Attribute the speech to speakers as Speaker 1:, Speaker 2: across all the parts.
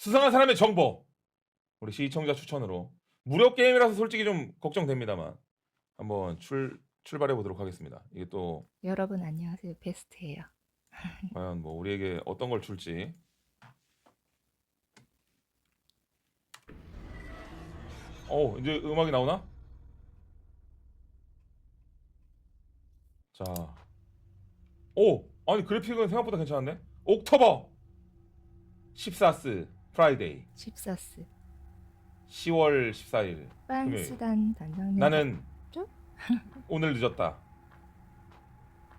Speaker 1: 수상한 사람의 정보 우리 시청자 추천으로 무료 게임이라서 솔직히 좀 걱정됩니다만 한번 출 출발해 보도록 하겠습니다. 이게 또
Speaker 2: 여러분 안녕하세요. 베스트예요.
Speaker 1: 과연 뭐 우리에게 어떤 걸 줄지. 어 이제 음악이 나오나? 자, 오 아니 그래픽은 생각보다 괜찮은데? 옥토버 14스 프라이데이
Speaker 2: 14스
Speaker 1: 10월 14일
Speaker 2: 빤스단 단장님.
Speaker 1: 나는
Speaker 2: 좀?
Speaker 1: 오늘 늦었다.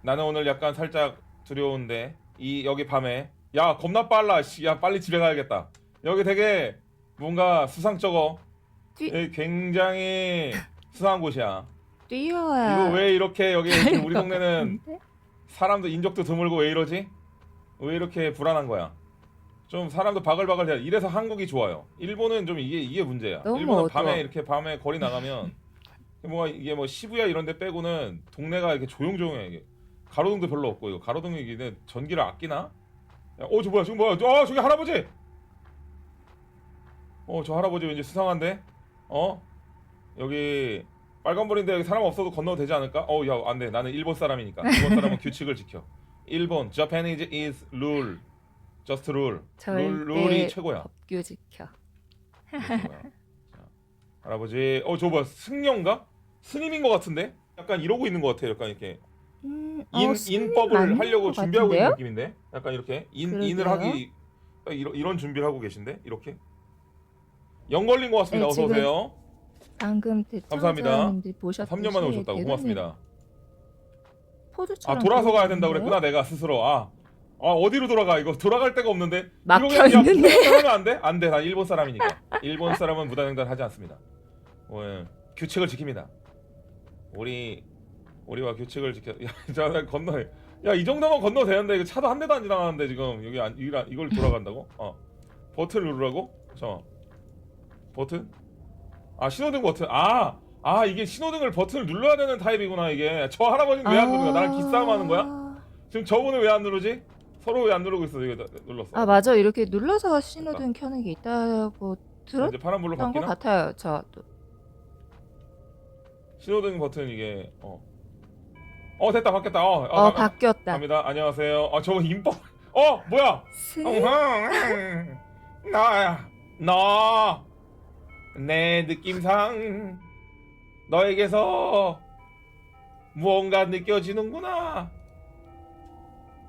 Speaker 1: 나는 오늘 약간 살짝 두려운데 이 여기 밤에 야 겁나 빨라 씨, 야 빨리 집에 가야겠다. 여기 되게 뭔가 수상쩍어.
Speaker 2: 뛰-
Speaker 1: 여기 굉장히 수상한 곳이야.
Speaker 2: 뛰어야.
Speaker 1: 이거 왜 이렇게 여기 우리 동네는? 사람도 인적도 드물고 왜 이러지? 왜 이렇게 불안한 거야? 좀 사람도 바글바글 돼. 이래서 한국이 좋아요. 일본은 좀 이게 이게 문제야.
Speaker 2: 너무
Speaker 1: 일본은
Speaker 2: 어두워.
Speaker 1: 밤에 이렇게 밤에 거리 나가면 뭐 이게 뭐 시부야 이런 데 빼고는 동네가 이렇게 조용조용해. 이게. 가로등도 별로 없고 이거 가로등이 이게 전기를 아끼나? 야, 어, 저 뭐야? 지금 뭐야? 어, 저기 할아버지. 어, 저 할아버지 왠지 수상한데? 어? 여기 빨간불인데 여기 사람 없어도 건너도 되지 않을까? 어, 야, 안 돼. 나는 일본 사람이니까. 일본 사람은 규칙을 지켜. 일본 Japanese is rule. Rule.
Speaker 2: 절대
Speaker 1: 룰, 룰이 최고야.
Speaker 2: 법규 지켜.
Speaker 1: 자, 할아버지, 어, 저 뭐야? 승려인가? 스님인 것 같은데? 약간 이러고 있는 것 같아. 약간 이렇게
Speaker 2: 음,
Speaker 1: 인
Speaker 2: 어, 스님
Speaker 1: 인법을
Speaker 2: 맞는
Speaker 1: 하려고
Speaker 2: 것
Speaker 1: 준비하고 있는
Speaker 2: 같은데요?
Speaker 1: 느낌인데? 약간 이렇게 인
Speaker 2: 그러게요.
Speaker 1: 인을 하기 딱 이런 이런 준비를 하고 계신데? 이렇게 영 걸린 것 같습니다.
Speaker 2: 네,
Speaker 1: 어서
Speaker 2: 지금
Speaker 1: 오세요.
Speaker 2: 방금
Speaker 1: 감사합니다.
Speaker 2: 대청자님들 보셨듯이
Speaker 1: 3년 만에 오셨다고
Speaker 2: 대단히
Speaker 1: 고맙습니다.
Speaker 2: 포즈처럼
Speaker 1: 아 돌아서 가야 된다? 그랬구나 내가 스스로 아, 아 어디로 돌아가 이거 돌아갈 데가 없는데
Speaker 2: 막혀
Speaker 1: 이거 그냥
Speaker 2: 있는데.
Speaker 1: 하면 안 돼? 안 돼. 나 일본 사람이니까. 일본 사람은 무단횡단 하지 않습니다. 어, 규칙을 지킵니다. 우리 우리와 규칙을 지켜. 야, 저 건너. 야, 이 정도면 건너 되는데 이거 차도 한 대도 안 지나가는데 지금 여기 안, 이걸, 이걸 돌아간다고? 어. 버튼 누르라고? 저 버튼? 아 신호등 버튼. 아, 아 이게 신호등을 버튼을 눌러야 되는 타입이구나 이게. 저 할아버지는 왜안 거야? 나랑 기싸움 하는 거야? 지금 저분은 왜 안 누르지? 서로 왜 안 누르고 있어? 이거 나- 눌렀어.
Speaker 2: 아 맞아 이렇게 눌러서 신호등 켜는 게 있다고 들었던
Speaker 1: 이제 파란불로
Speaker 2: 것
Speaker 1: 바뀌나?
Speaker 2: 같아요. 저
Speaker 1: 신호등 버튼 이게 어. 어 됐다 바뀌었다. 어,
Speaker 2: 어,
Speaker 1: 어,
Speaker 2: 바뀌었다.
Speaker 1: 갑니다. 안녕하세요. 아 저거 인법. 어 뭐야?
Speaker 2: 스...
Speaker 1: 나야. 너. 내 느낌상 너에게서 무언가 느껴지는구나.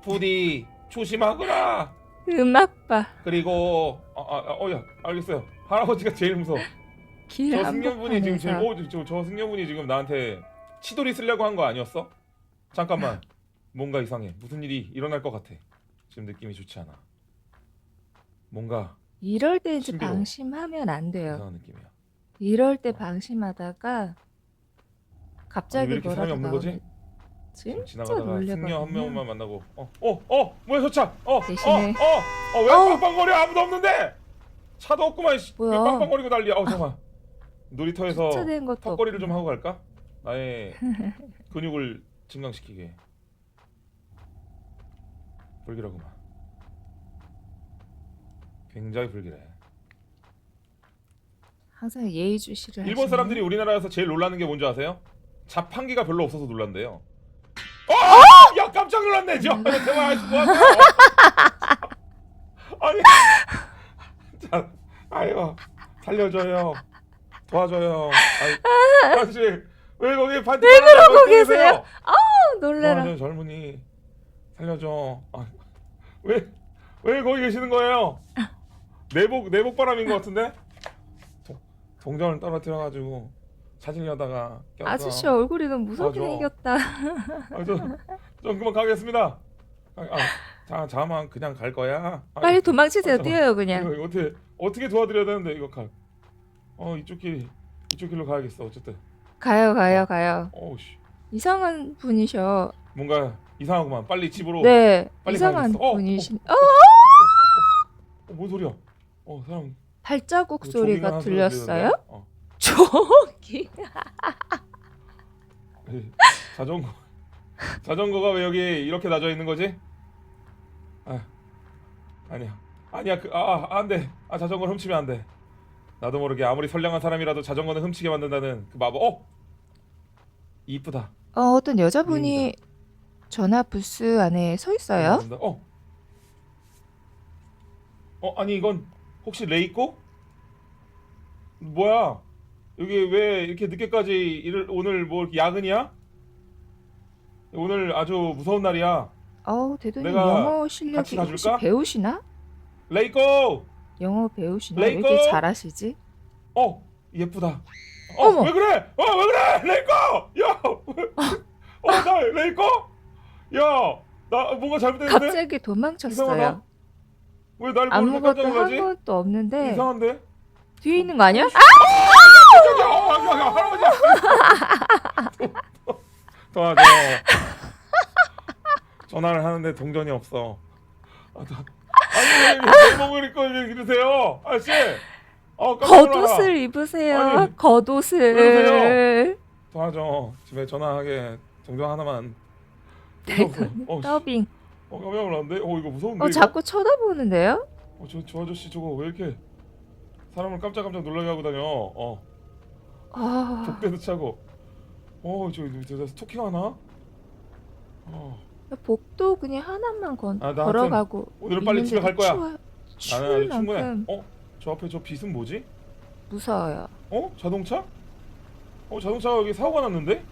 Speaker 1: 부디 조심하거라.
Speaker 2: 음악 봐.
Speaker 1: 그리고 어야 알겠어요. 할아버지가 제일 무서워.
Speaker 2: 길
Speaker 1: 저 승려분이 지금 제일
Speaker 2: 한복판에서
Speaker 1: 어, 저, 저 승려분이 지금 나한테 치돌이 쓰려고 한 거 아니었어? 잠깐만 뭔가 이상해 무슨 일이 일어날 것 같아 지금 느낌이 좋지 않아 뭔가
Speaker 2: 이럴 때 이제
Speaker 1: 신비로워.
Speaker 2: 방심하면 안 돼요.
Speaker 1: 이상한 느낌이야
Speaker 2: 이럴 때 방심하다가 갑자기
Speaker 1: 왜 이렇게 사람이 없는 거지?
Speaker 2: 나오면 진짜
Speaker 1: 지나가다가 승려 한
Speaker 2: 놀래거든요.
Speaker 1: 명만 만나고 어어어 뭐야 저차어어
Speaker 2: 대신에-
Speaker 1: 어어왜
Speaker 2: 어우.
Speaker 1: 빵빵거려 아무도 없는데 차도 없구만 씨. 왜
Speaker 2: 뭐야?
Speaker 1: 빵빵거리고 난리야 어 잠깐 놀이터에서
Speaker 2: 것도
Speaker 1: 턱걸이를 좀. 하고 갈까? 나의 근육을 증강시키게 불길하구만 굉장히 불길해
Speaker 2: 항상 예의주시를
Speaker 1: 일본
Speaker 2: 하시네.
Speaker 1: 사람들이 우리나라에서 제일 놀라는 게 뭔지 아세요? 자판기가 별로 없어서 놀란대요 어! 야 깜짝 놀랐네. 저 대박. 아이씨 뭐하세요 아니 자, 아유 살려줘요. 도와줘요. 아이, 아저씨 왜 거기 반지 왜
Speaker 2: 그러고 계세요? 어, 놀래라.
Speaker 1: 도와줘 젊은이. 살려줘. 아, 왜, 왜 거기 계시는 거예요? 내복 내복 바람인 것 같은데? 동, 동전을 떨어뜨려 가지고 찾으려다가 꼈어
Speaker 2: 아저씨 얼굴이 너무 무섭게
Speaker 1: 맞아.
Speaker 2: 생겼다.
Speaker 1: 아, 저, 좀 그만 가겠습니다 아, 아, 자, 자만 그냥 갈 거야 아,
Speaker 2: 빨리 도망치세요.
Speaker 1: 아, 잠깐만.
Speaker 2: 뛰어요 그냥.
Speaker 1: 이거, 이거 어떻게 어떻게 도와드려야 되는데 이거 가. 어 이쪽 길 이쪽 길로 가야겠어 어쨌든
Speaker 2: 가요 가요 가요.
Speaker 1: 어우씨
Speaker 2: 이상한 분이셔.
Speaker 1: 뭔가 이상하구만 빨리 집으로
Speaker 2: 네
Speaker 1: 빨리
Speaker 2: 이상한
Speaker 1: 가야겠어. 어,
Speaker 2: 분이신. 어,
Speaker 1: 어, 뭔 소리야 어 사람
Speaker 2: 발자국 소리가
Speaker 1: 소리
Speaker 2: 들렸어요?
Speaker 1: 들리는데? 어.
Speaker 2: 저기
Speaker 1: 자전거 자전거가 왜 여기 이렇게 낮아 있는 거지? 아 아니야 아니야 그아 아, 안돼 아 자전거 를 훔치면 안돼 나도 모르게 아무리 선량한 사람이라도 자전거는 훔치게 만든다는 그 마법 어 이쁘다
Speaker 2: 어, 어떤 여자분이 전화 부스 안에 서 있어요.
Speaker 1: 어. 어 아니 이건 혹시 레이코? 뭐야? 여기 왜 이렇게 늦게까지 일을 오늘 뭐 이렇게 야근이야? 오늘 아주 무서운 날이야.
Speaker 2: 어, 대도님
Speaker 1: 내가
Speaker 2: 영어 실력이 혹시
Speaker 1: 가줄까?
Speaker 2: 배우시나?
Speaker 1: 레이코!
Speaker 2: 영어 배우시나? 왜
Speaker 1: 레이코!
Speaker 2: 이렇게 잘하시지?
Speaker 1: 어 예쁘다. 어
Speaker 2: 어머.
Speaker 1: 왜 그래? 어 왜 그래? 레이코! 야! 어나 레이코? 야! 나 뭔가 잘못됐는데?
Speaker 2: 갑자기 도망쳤어요.
Speaker 1: 왜날
Speaker 2: 아무것도
Speaker 1: 깜짝
Speaker 2: 한
Speaker 1: 놀라지?
Speaker 2: 것도 없는데
Speaker 1: 이상한데?
Speaker 2: 뒤에 있는 거 아니야?
Speaker 1: 저기요, 야, 야, 할아버지. 도와줘. 전화를 하는데 동전이 없어. 아, 나- 아니 왜 내목을 입고 왜 이러세요, 아저씨? 어, 깜짝 놀라라.
Speaker 2: 겉옷을 입으세요.
Speaker 1: 아니,
Speaker 2: 겉옷을.
Speaker 1: 도와줘. 집에 전화하게 동전 하나만. 어, 씨.
Speaker 2: 더빙.
Speaker 1: 어, 깜짝 놀랐는데. 어, 이거 무서운데.
Speaker 2: 어,
Speaker 1: 이거?
Speaker 2: 자꾸 쳐다보는데요?
Speaker 1: 어, 저, 저 아저씨 저거 왜 이렇게 사람을 깜짝깜짝 놀라게 하고 다녀? 어.
Speaker 2: 아,
Speaker 1: 복대도 차고. 어, 저, 저, 저 스토킹하나? 어.
Speaker 2: 복도 그냥 하나만 건,
Speaker 1: 아, 나
Speaker 2: 걸어가고.
Speaker 1: 오늘은 빨리 집에 갈 거야.
Speaker 2: 추워,
Speaker 1: 나는
Speaker 2: 추울
Speaker 1: 아주 충분해.
Speaker 2: 만큼
Speaker 1: 어? 저 앞에 저 빛은 뭐지?
Speaker 2: 무서워요.
Speaker 1: 어? 자동차? 어 자동차가 여기 사고가 났는데?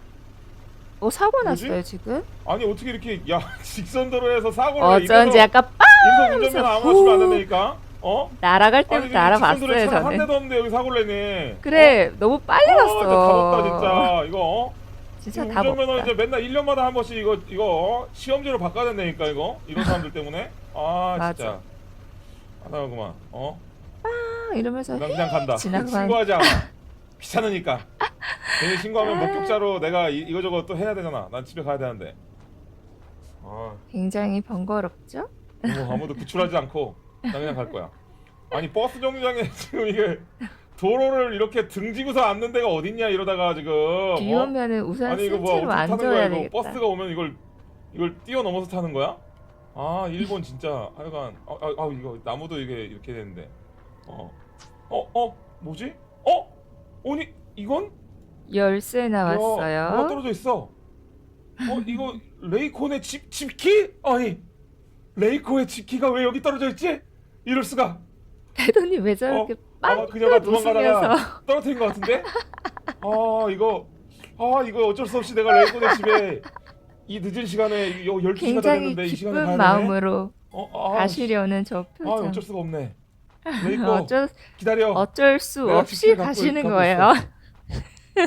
Speaker 2: 어, 사고
Speaker 1: 뭐지?
Speaker 2: 났어요, 지금?
Speaker 1: 아니 어떻게 이렇게 야 직선 도로에서 사고를
Speaker 2: 어쩐지 약간 빡
Speaker 1: 인성 운전면허 아무나 주면 안 된다니까? 어?
Speaker 2: 날아갈 때부터 알아봤어요,
Speaker 1: 한
Speaker 2: 저는.
Speaker 1: 대도 없는데 여기 사고를 내네
Speaker 2: 그래, 너무 빨리
Speaker 1: 어?
Speaker 2: 갔어.
Speaker 1: 아, 진짜 다 먹다 진짜 이거 어?
Speaker 2: 진짜 이다
Speaker 1: 운전면허. 이제 맨날 1년마다 한 번씩 이거 이거 어? 시험지로 바꿔야 된다니까 이거 이런 사람들 때문에 아
Speaker 2: 맞아.
Speaker 1: 진짜 하나구만 어?
Speaker 2: 아, 이러면서
Speaker 1: 난 그냥 간다.
Speaker 2: 지나가면-
Speaker 1: 신고하지 않아. 귀찮으니까. 괜히 신고하면 목격자로 내가 이, 이거저거 또 해야 되잖아. 난 집에 가야 되는데. 아,
Speaker 2: 굉장히 번거롭죠?
Speaker 1: 뭐 아무도 구출하지 않고 난 그냥 갈 거야. 아니 버스 정류장에 지금 이게 도로를 이렇게 등지고서 앉는 데가 어딨냐 이러다가 지금.
Speaker 2: 비
Speaker 1: 어?
Speaker 2: 오면은 우산
Speaker 1: 아니 이거 뭐야
Speaker 2: 채로
Speaker 1: 어떻게 타는 거야
Speaker 2: 앉아야
Speaker 1: 이거
Speaker 2: 되겠다.
Speaker 1: 버스가 오면 이걸 이걸 뛰어넘어서 타는 거야? 아 일본 진짜 하여간 아, 아, 아 이거 나무도 이게 이렇게 되는데 어어 어, 어, 뭐지? 어 아니 이건
Speaker 2: 열쇠
Speaker 1: 야, 뭐가
Speaker 2: 나왔어요.
Speaker 1: 떨어져 있어 어 이거 레이콘의 집 집키? 아니 레이코의 집키가 왜 여기 떨어져 있지? 이럴 수가
Speaker 2: 대도님 왜 저렇게
Speaker 1: 아마
Speaker 2: 빵
Speaker 1: 그녀가
Speaker 2: 웃으면서
Speaker 1: 도망가다가 떨어뜨린 것 같은데? 아 이거 아 이거 어쩔 수 없이 내가 레이콘의 집에 이 늦은 시간에 이 12시가 다
Speaker 2: 굉장히
Speaker 1: 됐는데 이 시간에
Speaker 2: 기쁜
Speaker 1: 가야 되네?
Speaker 2: 마음으로
Speaker 1: 어, 아,
Speaker 2: 가시려는 저
Speaker 1: 아
Speaker 2: 표정.
Speaker 1: 어쩔 수가 없네 레이코
Speaker 2: 어쩔
Speaker 1: 기다려
Speaker 2: 어쩔 수
Speaker 1: 내가
Speaker 2: 없이
Speaker 1: 갖고
Speaker 2: 가시는
Speaker 1: 갖고
Speaker 2: 거예요.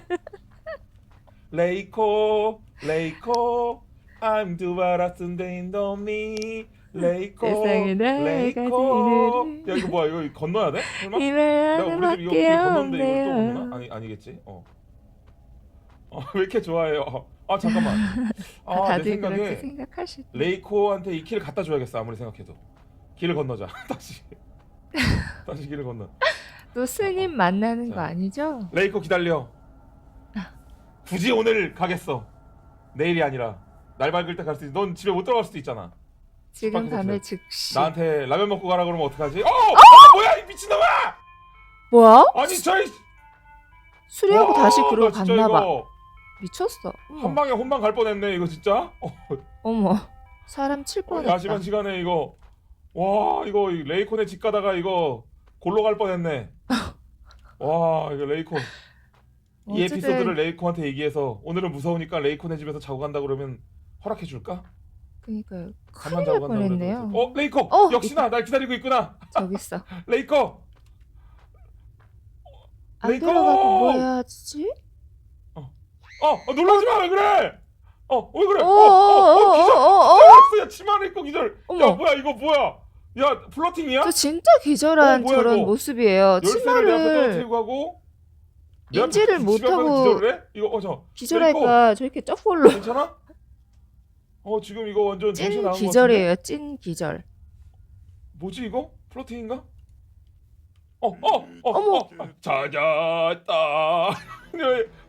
Speaker 1: 레이코 레이코 I'm 두바라슨데 인도미 레이코
Speaker 2: 세상에
Speaker 1: 레이코
Speaker 2: 지는
Speaker 1: 야 이거 뭐야 이거 건너야 돼? 설마?
Speaker 2: 이
Speaker 1: 내가 우리 집 이거
Speaker 2: 밖에
Speaker 1: 건너는데 이걸 또
Speaker 2: 없네요.
Speaker 1: 건너나? 아니 아니겠지. 어. 어, 왜 이렇게 좋아해요? 어, 아 잠깐만. 아, 내
Speaker 2: 다들
Speaker 1: 생각에
Speaker 2: 그렇게 생각하실 때
Speaker 1: 레이코한테 이 키를 갖다 줘야겠어. 아무리 생각해도. 길을 건너자. 다시. 다시 길을 건너.
Speaker 2: 또 스님 만나는
Speaker 1: 자.
Speaker 2: 거 아니죠?
Speaker 1: 레이코 기다려. 굳이 오늘 가겠어. 내일이 아니라 날 밝을 때 갈 수 있어. 넌 집에 못 들어갈 수도 있잖아.
Speaker 2: 지금 밤에. 즉시
Speaker 1: 나한테 라면 먹고 가라 그러면 어떡하지? 어! 아, 뭐야 이 미친놈아!
Speaker 2: 뭐야?
Speaker 1: 아니 저희
Speaker 2: 수리하고
Speaker 1: 와,
Speaker 2: 다시 그러고
Speaker 1: 나 진짜
Speaker 2: 갔나 봐.
Speaker 1: 이거
Speaker 2: 미쳤어.
Speaker 1: 한
Speaker 2: 어머,
Speaker 1: 방에 혼방 갈 뻔했네 이거 진짜. 어,
Speaker 2: 어머. 사람 칠
Speaker 1: 어,
Speaker 2: 뻔했다.
Speaker 1: 야심한 시간에 이거 와 이거 이 레이콘의 집 가다가 이거 골로 갈 뻔했네. 와 이거 레이콘 이
Speaker 2: 어쨌든
Speaker 1: 에피소드를 레이콘한테 얘기해서 오늘은 무서우니까 레이콘의 집에서 자고 간다 그러면 허락해 줄까?
Speaker 2: 그니까요.
Speaker 1: 잠만
Speaker 2: 큰일 날
Speaker 1: 간다
Speaker 2: 뻔했네요.
Speaker 1: 어 레이코
Speaker 2: 어,
Speaker 1: 역시나 날 기다리고 있구나.
Speaker 2: 저기 있어.
Speaker 1: 레이코
Speaker 2: 안
Speaker 1: 레이코!
Speaker 2: 들어가고 뭐 해야지?
Speaker 1: 어, 어 놀라지 마왜 그래? 어왜 그래?
Speaker 2: 오,
Speaker 1: 어, 어, 어, 기절.
Speaker 2: 오오오오오.
Speaker 1: 알았어 야 치마를 입고 기절. 야
Speaker 2: 어머.
Speaker 1: 뭐야 이거 뭐야? 야 플러팅이야?
Speaker 2: 저 진짜 기절한
Speaker 1: 어, 뭐야,
Speaker 2: 저런
Speaker 1: 이거?
Speaker 2: 모습이에요.
Speaker 1: 열쇠를 내 앞에
Speaker 2: 치마를
Speaker 1: 떨어뜨리고 내 앞에
Speaker 2: 인지를 못하고
Speaker 1: 기절을 해? 이거 어저
Speaker 2: 기절할까 저렇게 쩍볼로
Speaker 1: 괜찮아? 어 지금 이거 완전 정신
Speaker 2: 찐
Speaker 1: 나간 같은데?
Speaker 2: 기절이에요. 찐 기절.
Speaker 1: 뭐지 이거? 플러팅인가? 어, 어, 어,
Speaker 2: 어머.
Speaker 1: 어, 찾았다.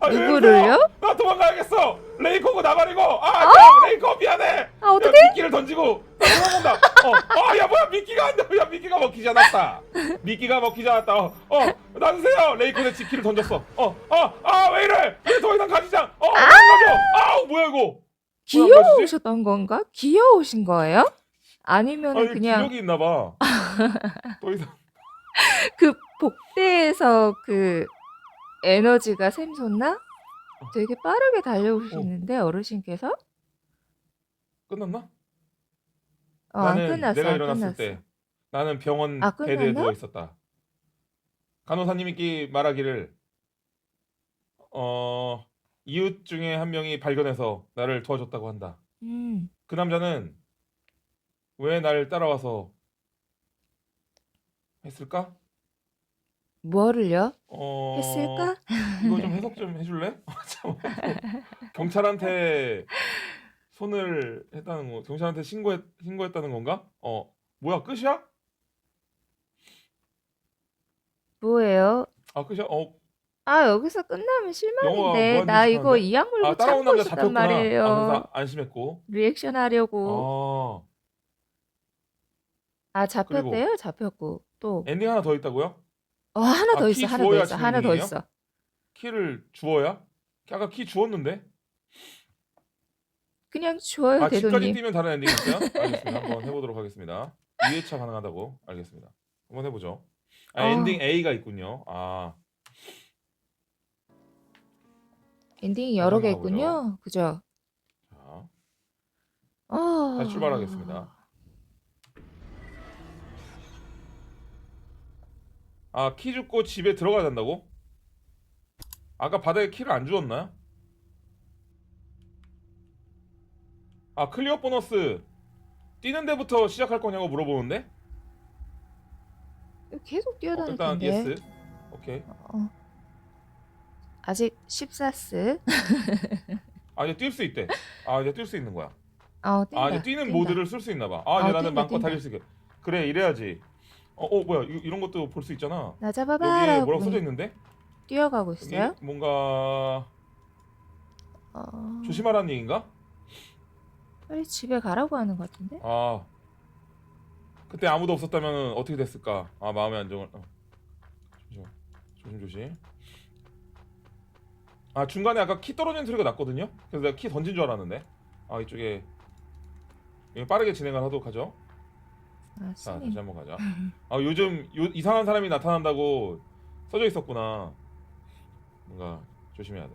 Speaker 1: 아니, 왜
Speaker 2: 누구를요?
Speaker 1: 나 도망가야겠어. 레이코고 나발이고. 아, 야, 레이코 미안해.
Speaker 2: 아?
Speaker 1: 야, 미끼를 던지고 나 도망간다. 어, 아, 야 뭐야 미끼가 안 돼. 야 미끼가 먹히지 않았다. 미끼가 먹히지 않았다. 어, 어 놔주세요. 레이코의 지키를 던졌어. 어, 어, 아 왜 이래? 왜 더 이상 가지장? 어, 안 가져. 아우 뭐야 이거?
Speaker 2: 귀여우셨던 건가? 귀여우신 거예요? 아니면
Speaker 1: 아니
Speaker 2: 은 그냥
Speaker 1: 기력이 있나 봐. 더 이상.
Speaker 2: 그 복대에서 그 에너지가 샘솟나?
Speaker 1: 어.
Speaker 2: 되게 빠르게 달려오시는데 어르신께서?
Speaker 1: 끝났나?
Speaker 2: 어, 안
Speaker 1: 나는
Speaker 2: 끝났어.
Speaker 1: 내가
Speaker 2: 안
Speaker 1: 일어났을
Speaker 2: 끝났어.
Speaker 1: 때 나는 병원
Speaker 2: 아,
Speaker 1: 베드에
Speaker 2: 끝났나?
Speaker 1: 누워 있었다. 간호사님이 말하기를 어 이웃 중에 한 명이 발견해서 나를 도와줬다고 한다.
Speaker 2: 음.
Speaker 1: 그 남자는 왜 나를 따라와서 했을까?
Speaker 2: 뭐를요?
Speaker 1: 어
Speaker 2: 했을까?
Speaker 1: 이거 좀 해석 좀 해줄래? 참, 경찰한테 손을 했다는 거, 경찰한테 신고했 신고했다는 건가? 어 뭐야 끝이야?
Speaker 2: 뭐예요?
Speaker 1: 아 끝이야? 어
Speaker 2: 아 여기서 끝나면 실망인데
Speaker 1: 영화
Speaker 2: 나 이거
Speaker 1: 무한도전인데?
Speaker 2: 이악 물고
Speaker 1: 아 따라온
Speaker 2: 참고
Speaker 1: 남자
Speaker 2: 있었단
Speaker 1: 잡혔구나.
Speaker 2: 말이에요.
Speaker 1: 아, 안심했고.
Speaker 2: 리액션 하려고. 아아 잡혔대요? 잡혔고 또.
Speaker 1: 엔딩 하나 더 있다고요?
Speaker 2: 어 하나
Speaker 1: 아, 더키
Speaker 2: 있어. 하나 더
Speaker 1: 주워야
Speaker 2: 있어. 하나 더? 있어.
Speaker 1: 키를 주어야? 아까 키 주었는데?
Speaker 2: 그냥 줘요
Speaker 1: 아 집까지
Speaker 2: 대도님.
Speaker 1: 뛰면 다른 엔딩 있어요? 알겠습니다. 한번 해보도록 하겠습니다. 2회차 가능하다고 알겠습니다. 한번 해보죠. 아
Speaker 2: 어.
Speaker 1: 엔딩 A가 있군요. 아
Speaker 2: 엔딩이 여러 개 있군요. 그죠?
Speaker 1: 자,
Speaker 2: 아.
Speaker 1: 다시 출발하겠습니다. 아, 키 줍고 집에 들어가야 된다고? 아까 바닥에 키를 안 주었나요? 아, 클리어 보너스 뛰는 데부터 시작할 거냐고 물어보는데?
Speaker 2: 계속
Speaker 1: 어,
Speaker 2: 뛰어다닐
Speaker 1: 일단
Speaker 2: 텐데.
Speaker 1: 예스. 오케이.
Speaker 2: 어. 아직 14스.
Speaker 1: 아, 이제 뛸 수 있대. 아, 이제 뛸 수 있는 거야.
Speaker 2: 어, 뛴다.
Speaker 1: 아, 이제 뛰는
Speaker 2: 뛴다.
Speaker 1: 모드를 쓸 수 있나 봐. 아, 이제
Speaker 2: 어,
Speaker 1: 나는
Speaker 2: 뛴다,
Speaker 1: 마음껏
Speaker 2: 뛴다.
Speaker 1: 달릴 수 있게. 그래, 이래야지. 어, 어 뭐야? 이, 이런 것도 볼 수 있잖아.
Speaker 2: 나
Speaker 1: 여기에
Speaker 2: 잡아봐라.
Speaker 1: 뭐라고 써져 있는데?
Speaker 2: 뛰어가고
Speaker 1: 여기
Speaker 2: 있어요?
Speaker 1: 뭔가
Speaker 2: 어...
Speaker 1: 조심하라는 얘기인가?
Speaker 2: 빨리 집에 가라고 하는 것 같은데?
Speaker 1: 아 그때 아무도 없었다면 어떻게 됐을까? 아 마음의 안정을 어. 조심 조심 조심. 아 중간에 아까 키 떨어지는 소리가 났거든요. 그래서 내가 키 던진 줄 알았는데 아 이쪽에 이거 빠르게 진행을 하도록 하죠.
Speaker 2: 아,
Speaker 1: 자. 다시 한번 가자. 아 요즘 요, 이상한 사람이 나타난다고 써져 있었구나. 뭔가 조심해야 돼.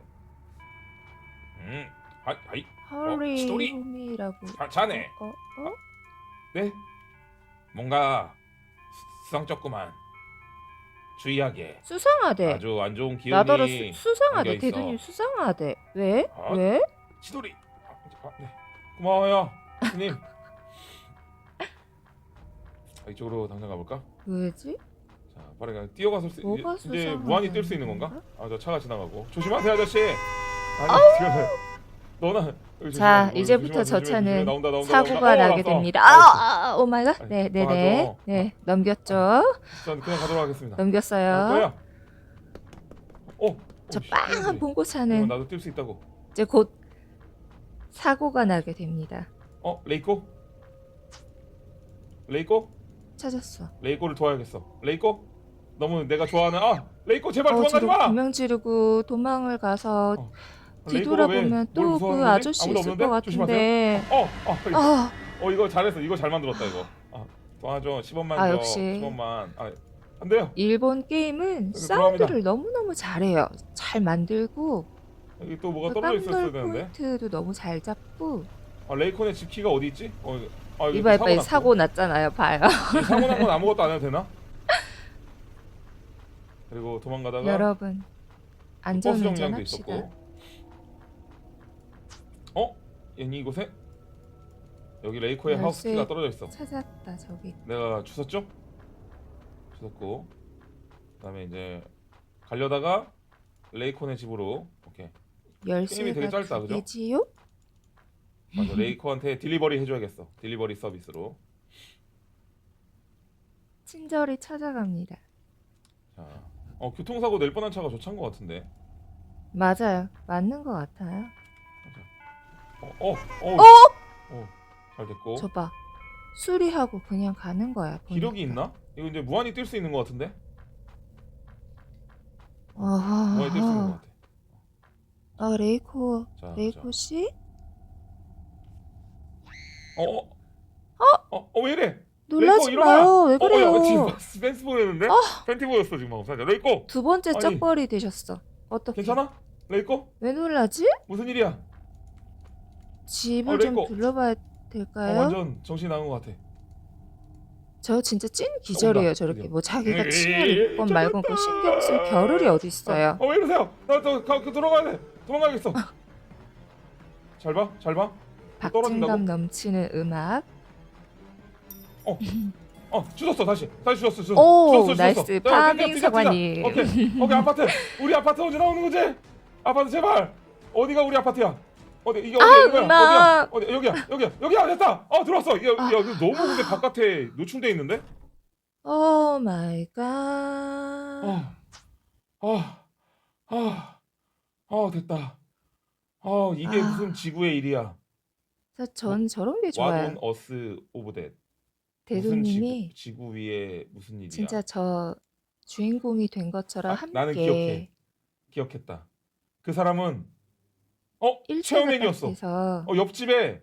Speaker 1: 음, 아, 아이,
Speaker 2: 헐리
Speaker 1: 스토리.
Speaker 2: 홈이라고.
Speaker 1: 자, 자네.
Speaker 2: 어, 어?
Speaker 1: 네? 뭔가 수- 수상쩍구만. 주의하게.
Speaker 2: 수상하대.
Speaker 1: 아주 안 좋은 기운이.
Speaker 2: 네. 나더러 수, 수상하대.
Speaker 1: 담겨 있어.
Speaker 2: 대두님 수상하대. 왜?
Speaker 1: 아.
Speaker 2: 왜?
Speaker 1: 치돌이. 아, 아, 네. 고마워요, 스님. 아, 이쪽으로 당장 가볼까?
Speaker 2: 왜지?
Speaker 1: 자, 빠르게 뛰어가서 수,
Speaker 2: 뭐가
Speaker 1: 이제, 이제
Speaker 2: 수상하다는
Speaker 1: 무한히 뛸 수 있는 건가?
Speaker 2: 건가?
Speaker 1: 아, 저 차가 지나가고. 조심하세요, 아저씨. 아니, 지금 너나.
Speaker 2: 자. 이제부터 저. 차는 사고가.
Speaker 1: 어,
Speaker 2: 나게. 됩니다. 아, 아, 오 마이 갓. 네, 네, 네. 네, 넘겼죠.
Speaker 1: 전 그냥 가도록 하겠습니다.
Speaker 2: 넘겼어요.
Speaker 1: 아? 어,
Speaker 2: 저
Speaker 1: 어, 씨,
Speaker 2: 빵한
Speaker 1: 어,
Speaker 2: 봉고차는
Speaker 1: 나도 뛸 수 있다고.
Speaker 2: 이제 곧 사고가 나게 됩니다.
Speaker 1: 어, 레이코? 레이코?
Speaker 2: 찾았어.
Speaker 1: 레이코를 도와야겠어. 레이코? 너무 내가 좋아하는 아, 레이코 제발
Speaker 2: 어,
Speaker 1: 도망가지 마.
Speaker 2: 비명 지르고 도망을 가서
Speaker 1: 어,
Speaker 2: 뒤돌아보면 또 그 아저씨 있을 것. 같은데.
Speaker 1: 어, 어, 이거,
Speaker 2: 아,
Speaker 1: 어, 이거 잘했어. 이거 잘 만들었다 이거. 아, 도와줘. 10원만
Speaker 2: 아,
Speaker 1: 줘.
Speaker 2: 역시.
Speaker 1: 10원만. 아, 안 돼요.
Speaker 2: 일본 게임은
Speaker 1: 여기
Speaker 2: 사운드를 너무너무 잘해요. 잘 만들고
Speaker 1: 여기 또 뭐가
Speaker 2: 그
Speaker 1: 떨어져 있었어야 되는데.
Speaker 2: 포인트도 너무 잘 잡고
Speaker 1: 아, 레이콘의 집 키가 어디 있지? 어, 아,
Speaker 2: 이봐 이봐
Speaker 1: 났고.
Speaker 2: 사고 났잖아요. 봐요.
Speaker 1: 이 사고 난 건 아무것도 안 해도 되나? 그리고 도망가다가
Speaker 2: 여러분
Speaker 1: 버스
Speaker 2: 안전운전
Speaker 1: 정류장도
Speaker 2: 합시다.
Speaker 1: 있었고. 어? 얘니 이곳에 여기 레이코의
Speaker 2: 열쇠.
Speaker 1: 하우스키가 떨어져 있어.
Speaker 2: 찾았다 저기.
Speaker 1: 내가 주웠죠? 주웠고 그다음에 이제 가려다가 레이콘의 집으로 오케이
Speaker 2: 열쇠가
Speaker 1: 되게 짧다,
Speaker 2: 두
Speaker 1: 그죠?
Speaker 2: 개지요?
Speaker 1: 맞아 레이코한테 딜리버리 해줘야겠어. 딜리버리 서비스로.
Speaker 2: 친절히 찾아갑니다.
Speaker 1: 자, 어 교통사고 낼 뻔한 차가 저 차인 것 같은데.
Speaker 2: 맞아요. 맞는 것 같아요.
Speaker 1: 어, 어, 어,
Speaker 2: 어?
Speaker 1: 어, 잘 됐고.
Speaker 2: 저 봐. 수리하고 그냥 가는 거야.
Speaker 1: 기력이
Speaker 2: 보니까.
Speaker 1: 있나? 이거 이제 무한히 뛸 수 있는 것 같은데?
Speaker 2: 아하.
Speaker 1: 무한히 뛸 수 있는 것 같아.
Speaker 2: 아 레이코
Speaker 1: 자,
Speaker 2: 레이코
Speaker 1: 자.
Speaker 2: 씨?
Speaker 1: 어, 어, 어, 어, 왜 이래?
Speaker 2: 놀라지
Speaker 1: 일어나!
Speaker 2: 마요. 왜
Speaker 1: 어,
Speaker 2: 그래요?
Speaker 1: 어, 야, 지금 스펜스 보였는데? 팬티 보였어 지금 방금 살짝. 레이코,
Speaker 2: 두 번째
Speaker 1: 아니.
Speaker 2: 쩍벌이 되셨어. 어떻게?
Speaker 1: 괜찮아? 레이코,
Speaker 2: 왜 놀라지?
Speaker 1: 무슨 일이야?
Speaker 2: 집을
Speaker 1: 어,
Speaker 2: 좀
Speaker 1: 레이코.
Speaker 2: 둘러봐야
Speaker 1: 어,
Speaker 2: 될까요?
Speaker 1: 완전 정신 나간 것 같아.
Speaker 2: 저 진짜 찐 기절이에요.
Speaker 1: 온다,
Speaker 2: 저렇게
Speaker 1: 드디어.
Speaker 2: 뭐 자기가 치열 입건 말건 그 신경 쓸 겨를이 어디 있어요?
Speaker 1: 어, 왜 이러세요? 나저 그 들어가야 돼. 도망가야겠어. 잘 봐, 잘 봐. 떨어진다고?
Speaker 2: 박진감 넘치는 음악.
Speaker 1: 어, 주웠어 다시. 다시 주웠어, 주웠어.
Speaker 2: 오,
Speaker 1: 주웠어, 주웠어.
Speaker 2: 나이스.
Speaker 1: 뛰자,
Speaker 2: 파밍
Speaker 1: 뛰자, 뛰자.
Speaker 2: 사관님.
Speaker 1: 오케이, 오케이 아파트. 우리 아파트 언제 나오는 거지? 아파트 제발. 어디가 우리 아파트야? 어디 이게 어디야?
Speaker 2: 아,
Speaker 1: 이거야?
Speaker 2: 음악.
Speaker 1: 어디야? 어디 여기야? 여기야? 여기야 됐다. 어 들어왔어. 야,
Speaker 2: 아.
Speaker 1: 야 이거 너무 근데 바깥에 노출돼 있는데?
Speaker 2: 오 마이 갓.
Speaker 1: 아, 아, 아, 아 됐다. 아 이게
Speaker 2: 아.
Speaker 1: 무슨 지구의 일이야?
Speaker 2: 저- 전 저런 게 좋아요.
Speaker 1: 와돈 어스 오브 댓.
Speaker 2: 대도님이
Speaker 1: 지구, 지구 위에 무슨 일이야?
Speaker 2: 진짜 저 주인공이 된 것처럼
Speaker 1: 아,
Speaker 2: 함께
Speaker 1: 나는 기억해. 기억했다. 그 사람은 어.
Speaker 2: 딱해서
Speaker 1: 어 옆집에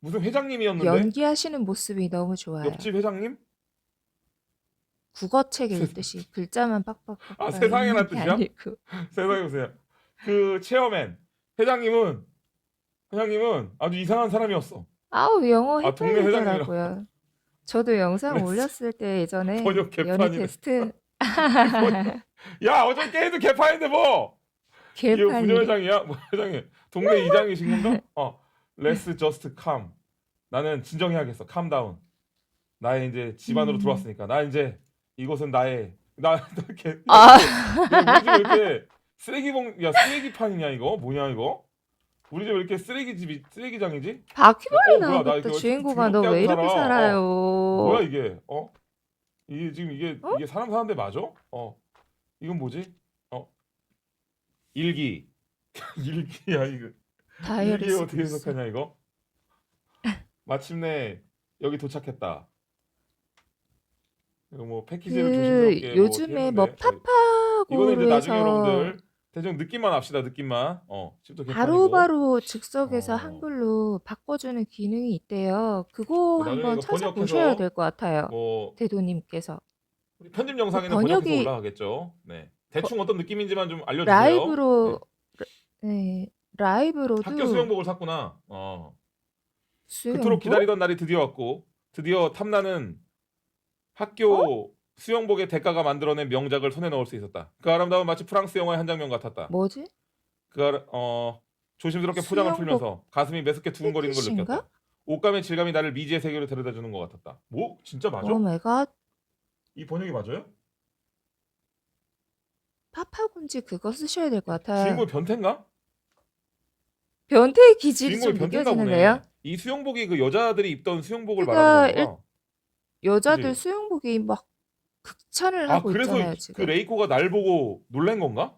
Speaker 1: 무슨 회장님이었는데?
Speaker 2: 연기하시는 모습이 너무 좋아요.
Speaker 1: 옆집 회장님?
Speaker 2: 국어책
Speaker 1: 세-
Speaker 2: 읽듯이 글자만 빡빡
Speaker 1: 아, 세상에나
Speaker 2: 읽는 게
Speaker 1: 뜻이야?
Speaker 2: 아니고.
Speaker 1: 세상에 보세요. 그 체어맨 회장님은 회장님은 아주 이상한 사람이었어.
Speaker 2: 아우 영어
Speaker 1: 아, 동네
Speaker 2: 헷갈리더라고요. 저도 영상 올렸을 때 예전에
Speaker 1: 번역
Speaker 2: 테스트
Speaker 1: 야 어저께 해도 개판인데 뭐? 이거
Speaker 2: 개판이
Speaker 1: 부녀 회장이야? 뭐 회장이 동네 이장이신 건가? 어, let's just calm. 나는 진정해야겠어. calm down. 나의 이제 집안으로
Speaker 2: 음.
Speaker 1: 들어왔으니까 나 이제 이곳은 나의 나 이렇게
Speaker 2: 아
Speaker 1: 우리 집왜 이렇게 쓰레기봉 야 쓰레기판이냐 이거 뭐냐 이거? 우리 집왜 이렇게 쓰레기 집이 쓰레기장이지?
Speaker 2: 바퀴벌레
Speaker 1: 어, 뭐야, 나
Speaker 2: 나오겠다
Speaker 1: 이거
Speaker 2: 주인공아 너 왜 이렇게
Speaker 1: 살아.
Speaker 2: 살아요?
Speaker 1: 뭐야 이게? 어? 이게 지금 이게
Speaker 2: 어?
Speaker 1: 이게 사람 사는데 맞아? 어? 이건 뭐지? 어? 일기 일기야 이거
Speaker 2: 다이어리
Speaker 1: 일기
Speaker 2: 쓰고
Speaker 1: 어떻게
Speaker 2: 있어.
Speaker 1: 해석하냐 이거? 마침내 여기 도착했다. 이거 뭐 패키지를
Speaker 2: 그
Speaker 1: 조심스럽게 뭐
Speaker 2: 요즘에 뭐
Speaker 1: 했는데 저기-
Speaker 2: 파파고로
Speaker 1: 이거는 이제 나중에
Speaker 2: 해서
Speaker 1: 여러분들 대충 느낌만 합시다 느낌만. 어 집도.
Speaker 2: 바로바로 즉석에서
Speaker 1: 어.
Speaker 2: 한글로 바꿔주는 기능이 있대요. 그거
Speaker 1: 나중에
Speaker 2: 한번
Speaker 1: 이거
Speaker 2: 찾아보셔야 될것 같아요.
Speaker 1: 뭐
Speaker 2: 대도님께서
Speaker 1: 우리 편집 영상에는
Speaker 2: 번역이-
Speaker 1: 번역해서 올라가겠죠. 네. 대충 어떤 느낌인지만 좀 알려주세요.
Speaker 2: 라이브로 네 라이브로도
Speaker 1: 학교 수영복을 샀구나. 어.
Speaker 2: 수영복?
Speaker 1: 그토록 기다리던 날이 드디어 왔고 드디어 탐나는 학교 수영복의 대가가 만들어낸 명작을 손에 넣을 수 있었다. 그 아름다운 마치 프랑스 영화의 한 장면 같았다.
Speaker 2: 뭐지?
Speaker 1: 그 아름, 어 조심스럽게 포장을
Speaker 2: 수영복
Speaker 1: 풀면서 가슴이 메스게 두근거리는 걸
Speaker 2: 패티시인가?
Speaker 1: 느꼈다. 옷감의 질감이 나를 미지의 세계로 데려다 주는 것 같았다. 뭐? 진짜 맞아?
Speaker 2: 오 마이 갓
Speaker 1: 이 번역이 맞아요?
Speaker 2: 파파군지 그거 쓰셔야 될 것 같아요.
Speaker 1: 주인공이 변태인가?
Speaker 2: 변태의 기질이 좀
Speaker 1: 주인공이 변태인가
Speaker 2: 느껴지는데요.
Speaker 1: 이 수영복이 그 여자들이 입던 수영복을
Speaker 2: 그러니까
Speaker 1: 말하는 건가?
Speaker 2: 여자들
Speaker 1: 그치?
Speaker 2: 수영복이 막 극찬을
Speaker 1: 아
Speaker 2: 하고
Speaker 1: 그래서
Speaker 2: 있잖아요
Speaker 1: 그
Speaker 2: 지금.
Speaker 1: 레이코가 날 보고 놀란 건가?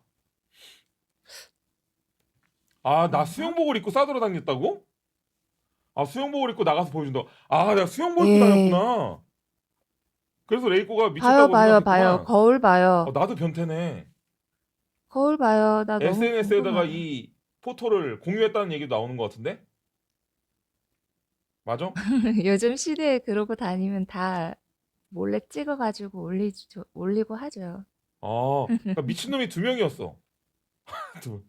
Speaker 1: 아나 수영복을 입고 싸돌아 다녔다고? 아 수영복을 입고 나가서 보여준다. 아 내가 수영복 입고
Speaker 2: 에이.
Speaker 1: 다녔구나. 그래서 레이코가
Speaker 2: 봐요
Speaker 1: 미쳤다고
Speaker 2: 봐요
Speaker 1: 생각했구나.
Speaker 2: 봐요 거울 봐요
Speaker 1: 어, 나도 변태네.
Speaker 2: 거울 봐요 나 너무
Speaker 1: SNS에다가
Speaker 2: 궁금해.
Speaker 1: 이 포토를 공유했다는 얘기도 나오는 것 같은데? 맞아?
Speaker 2: 요즘 시대에 그러고 다니면 다 몰래 찍어가지고 올리 올리고 하죠.
Speaker 1: 아 그러니까 미친놈이 두 명이었어. 두.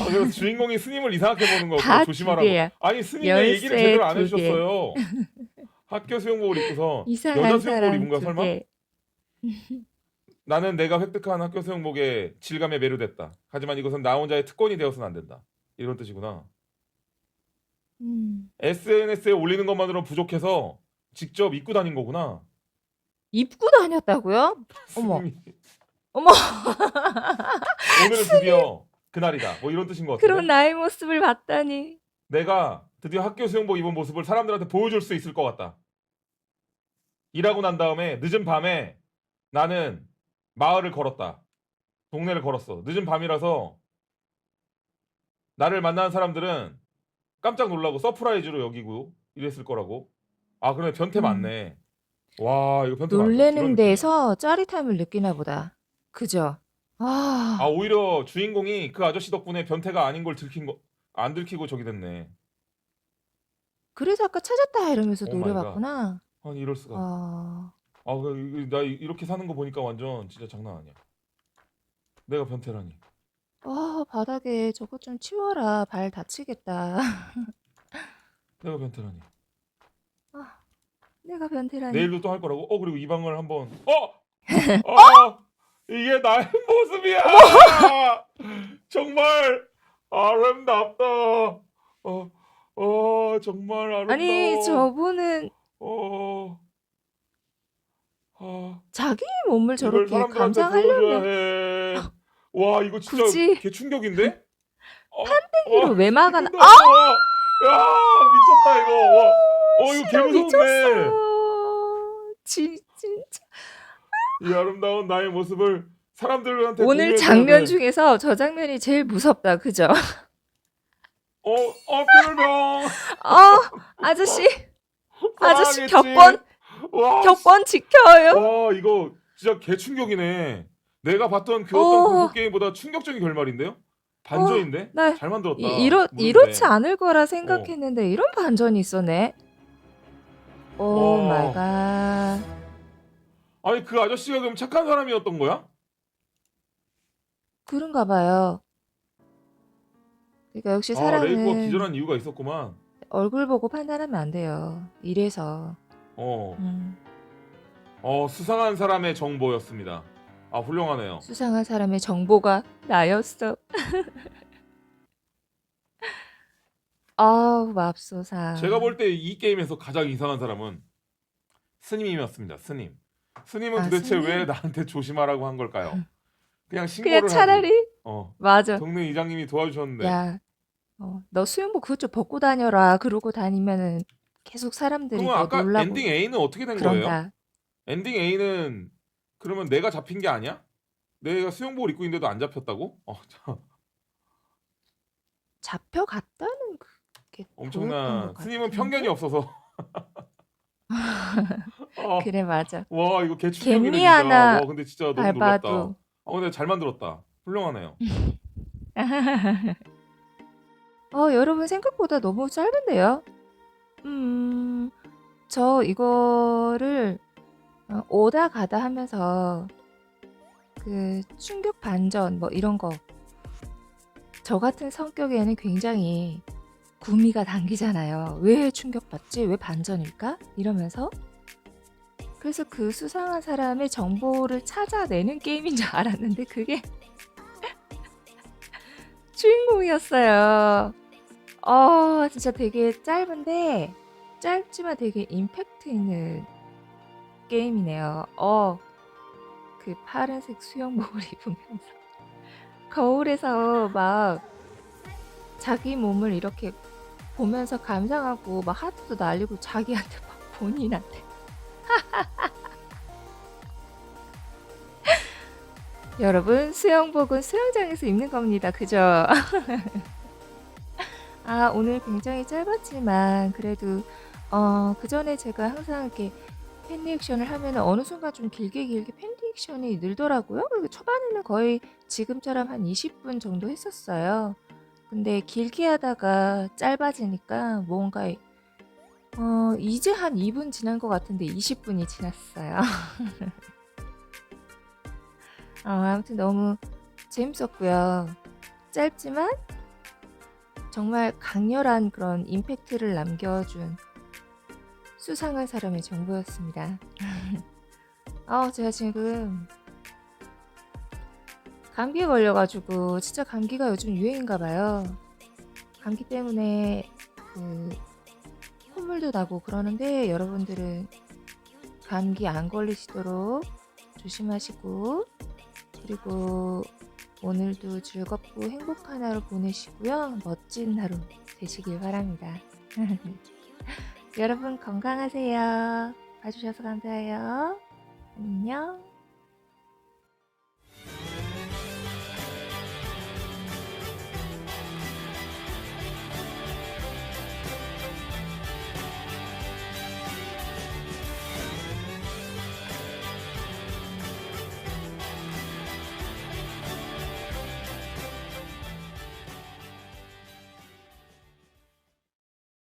Speaker 1: 아, 그래서 주인공이 스님을 이상하게 보는
Speaker 2: 거다
Speaker 1: 그거
Speaker 2: 두
Speaker 1: 조심하라고.
Speaker 2: 개야.
Speaker 1: 아니 스님의
Speaker 2: 열쇠
Speaker 1: 얘기를 제대로
Speaker 2: 안두 개.
Speaker 1: 해주셨어요. 학교 수영복을 입고서
Speaker 2: 이상한
Speaker 1: 여자 수영복을
Speaker 2: 사람
Speaker 1: 입은 거야
Speaker 2: 두
Speaker 1: 설마?
Speaker 2: 개.
Speaker 1: 나는 내가 획득한 학교 수영복의 질감에 매료됐다. 하지만 이것은 나 혼자의 특권이 되어서는 안 된다. 이런 뜻이구나.
Speaker 2: 음.
Speaker 1: SNS에 올리는 것만으로 부족해서 직접 입고 다닌 거구나.
Speaker 2: 입고 다녔다고요? 어머.
Speaker 1: 스님이.
Speaker 2: 어머.
Speaker 1: 오늘은 드디어 그날이다. 뭐 이런 뜻인 것 같은데.
Speaker 2: 그런 나의 모습을 봤다니.
Speaker 1: 내가 드디어 학교 수영복 입은 모습을 사람들한테 보여줄 수 있을 것 같다. 일하고 난 다음에 늦은 밤에 나는 마을을 걸었다. 동네를 걸었어. 늦은 밤이라서 나를 만나는 사람들은 깜짝 놀라고 서프라이즈로 여기고 이랬을 거라고. 아, 그래 변태
Speaker 2: 음.
Speaker 1: 많네. 와, 이거 변태 많다.
Speaker 2: 놀래는. 데서 짜릿함을 느끼나 보다. 그죠? 아,
Speaker 1: 아, 오히려 주인공이 그 아저씨 덕분에 변태가 아닌 걸 들킨 거 안 들키고 저기 됐네.
Speaker 2: 그래서 아까 찾았다 이러면서
Speaker 1: 오 마이 갓.
Speaker 2: 노려봤구나.
Speaker 1: 아니 이럴 수가.
Speaker 2: 아,
Speaker 1: 아, 그, 이거- 나 이- 이렇게 사는 거 보니까 완전 진짜 장난 아니야. 내가 변태라니.
Speaker 2: 아, 바닥에 저거 좀 치워라. 발 다치겠다.
Speaker 1: 내가 변태라니.
Speaker 2: 아, 내가 변태라니.
Speaker 1: 내일도 또 할 거라고? 어 그리고 이 방을 한번 어! 어! 이게 나의 모습이야! 정말 아름답다. 어, 어 정말 아름다워.
Speaker 2: 아니, 저분은
Speaker 1: 어, 아,
Speaker 2: 자기 몸을
Speaker 1: 이걸
Speaker 2: 저렇게
Speaker 1: 사람들한테
Speaker 2: 감상하려면
Speaker 1: 보여줘야 해. 와 이거 진짜
Speaker 2: 굳이
Speaker 1: 개 충격인데? 어, 어,
Speaker 2: 왜 막아나?
Speaker 1: 아! 야 미쳤다 이거. 와, 어 이거 개 무서운데.
Speaker 2: 미쳤어. 지, 진짜.
Speaker 1: 이 아름다운 나의 모습을 사람들한테
Speaker 2: 오늘
Speaker 1: 공유해줘야
Speaker 2: 장면
Speaker 1: 돼.
Speaker 2: 중에서 저 장면이 제일 무섭다. 그죠?
Speaker 1: 어, 어, 뿅뿅.
Speaker 2: 어, 아저씨, 아저씨? 격권,
Speaker 1: 와,
Speaker 2: 격권 지켜요.
Speaker 1: 와, 이거 진짜 개 충격이네. 내가 봤던 그
Speaker 2: 어.
Speaker 1: 어떤 공포 게임보다 충격적인 결말인데요? 반전인데? 나잘 만들었다.
Speaker 2: 이, 이러,
Speaker 1: 모르는데.
Speaker 2: 이렇지 않을 거라 생각했는데 이런 반전이 있었네. 오
Speaker 1: 와.
Speaker 2: 마이 갓.
Speaker 1: 아니 그 아저씨가 그럼 착한 사람이었던 거야?
Speaker 2: 그런가 봐요. 그러니까 역시
Speaker 1: 아, 레이코가
Speaker 2: 사람은
Speaker 1: 기절한 이유가 있었구만.
Speaker 2: 얼굴 보고 판단하면 안 돼요. 이래서.
Speaker 1: 어,
Speaker 2: 음,
Speaker 1: 어 수상한 사람의 정보였습니다. 아 훌륭하네요.
Speaker 2: 수상한 사람의 정보가 나였어. 아우 맙소사.
Speaker 1: 제가 볼 때 이 게임에서 가장 이상한 사람은 스님이었습니다. 스님. 스님은
Speaker 2: 아,
Speaker 1: 도대체
Speaker 2: 스님?
Speaker 1: 왜 나한테 조심하라고 한 걸까요? 그냥 신고를
Speaker 2: 그냥 차라리
Speaker 1: 하지. 어.
Speaker 2: 맞아.
Speaker 1: 동네 이장님이 도와주셨는데.
Speaker 2: 야, 어, 너 수영복 그것 좀 벗고 다녀라. 그러고 다니면은 계속 사람들이
Speaker 1: 그러면
Speaker 2: 너
Speaker 1: 아까
Speaker 2: 놀라고
Speaker 1: 엔딩 A는 어떻게 된 거예요?
Speaker 2: 그런다.
Speaker 1: 엔딩 A는 그러면 내가 잡힌 게 아니야? 내가 수영복을 입고 있는데도 안 잡혔다고? 어, 참,
Speaker 2: 잡혀갔다는 그게
Speaker 1: 엄청난.
Speaker 2: 것
Speaker 1: 스님은
Speaker 2: 같은데?
Speaker 1: 편견이 없어서. 어,
Speaker 2: 그래 맞아.
Speaker 1: 와 이거 개 충격이네
Speaker 2: 개미
Speaker 1: 진짜.
Speaker 2: 하나
Speaker 1: 와 근데 진짜 너무 놀랐다.
Speaker 2: 밟아도
Speaker 1: 어 근데 잘 만들었다. 훌륭하네요.
Speaker 2: 어, 여러분 생각보다 너무 짧은데요? 음, 저 이거를 어, 오다 가다 하면서 그 충격 반전 뭐 이런 거 저 같은 성격에는 굉장히 구미가 당기잖아요. 왜 충격받지? 왜 반전일까? 이러면서 그래서 그 수상한 사람의 정보를 찾아내는 게임인 줄 알았는데 그게 주인공이었어요. 어, 진짜 되게 짧은데 짧지만 되게 임팩트 있는 게임이네요. 어, 그 파란색 수영복을 입으면서 거울에서 막 자기 몸을 이렇게 보면서 감상하고 막 하트도 날리고 자기한테 막 본인한테 여러분 수영복은 수영장에서 입는 겁니다. 그죠? 아 오늘 굉장히 짧았지만 그래도 어, 그 전에 제가 항상 이렇게 팬 리액션을 하면 어느 순간 좀 길게 길게 팬 리액션이 늘더라고요. 초반에는 거의 지금처럼 한 20분 정도 했었어요. 근데 길게 하다가 짧아지니까 뭔가 어, 이제 한 2분 지난 것 같은데 20분이 지났어요. 어, 아무튼 너무 재밌었고요. 짧지만 정말 강렬한 그런 임팩트를 남겨준 수상한 사람의 정보였습니다. 아, 제가 지금 감기에 걸려가지고 진짜 감기가 요즘 유행인가 봐요. 감기 때문에 그 콧물도 나고 그러는데 여러분들은 감기 안 걸리시도록 조심하시고 그리고 오늘도 즐겁고 행복한 하루 보내시고요. 멋진 하루 되시길 바랍니다. 여러분 건강하세요. 봐주셔서 감사해요. 안녕.